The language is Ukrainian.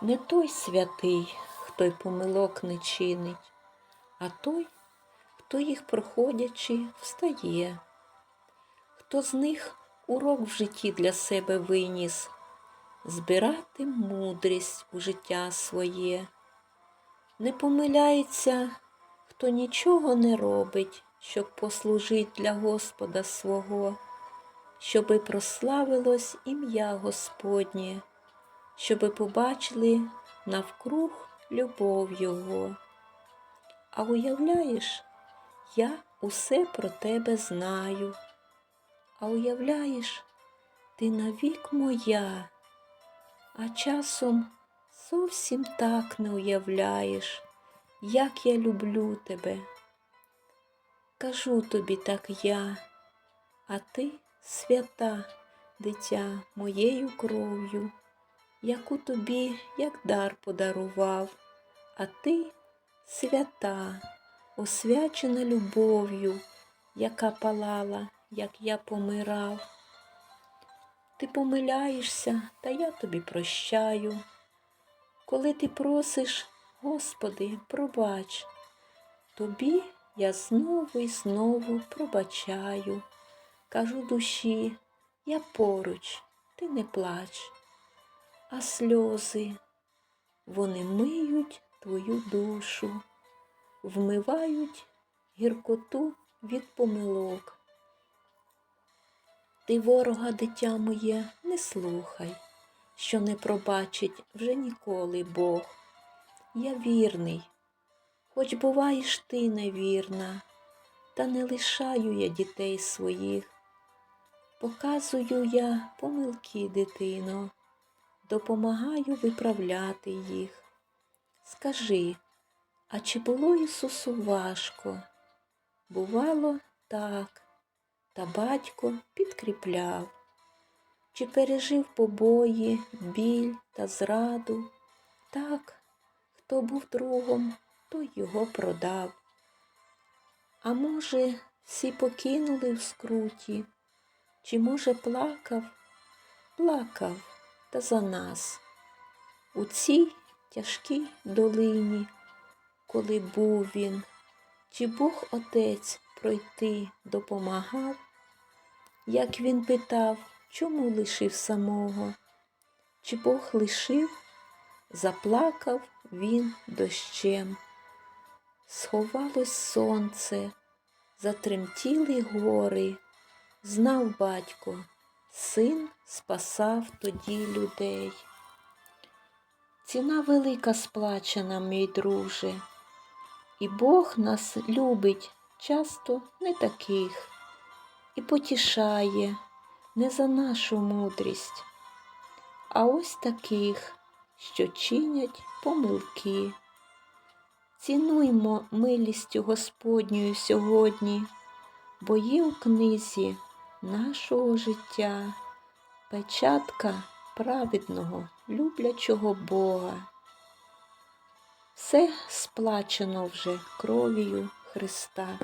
Не той святий, хто й помилок не чинить, а той, хто їх проходячи, встає, хто з них урок в житті для себе виніс, збирати мудрість у життя своє. Не помиляється, хто нічого не робить, щоб послужить для Господа свого, щоби прославилось ім'я Господнє, щоби побачили навкруг любов Його. А уявляєш, я усе про тебе знаю. А уявляєш, ти навік моя, а часом зовсім так не уявляєш, як я люблю тебе. Кажу тобі так я, а ти свята, дитя моєю кров'ю, яку тобі як дар подарував, а ти свята, освячена любов'ю, яка палала, як я помирав. Ти помиляєшся, та я тобі прощаю. Коли ти просиш, Господи, пробач, тобі я знову і знову пробачаю. Кажу душі, я поруч, ти не плач, а сльози, вони миють твою душу, вмивають гіркоту від помилок. Ти ворога, дитя моє, не слухай, що не пробачить вже ніколи Бог. Я вірний, хоч буваєш ти невірна, та не лишаю я дітей своїх. Показую я помилки, дитино, допомагаю виправляти їх. Скажи, а чи було Ісусу важко? Бувало так, та батько підкріпляв, чи пережив побої, біль та зраду. Так, хто був другом, той його продав. А може, всі покинули в скруті, чи, може, плакав, плакав та за нас. У цій тяжкій долині, коли був він, чи Бог Отець пройти допомагав, як він питав, чому лишив самого, чи Бог лишив, заплакав він дощем. Сховалось сонце, затремтіли гори, знав батько, син спасав тоді людей. Ціна велика сплачена, мій друже, і Бог нас любить часто не таких, і потішає не за нашу мудрість, а ось таких, що чинять помилки. Цінуймо милістю Господньою сьогодні, бо є у книзі нашого життя печатка праведного, люблячого Бога. Все сплачено вже кров'ю Христа.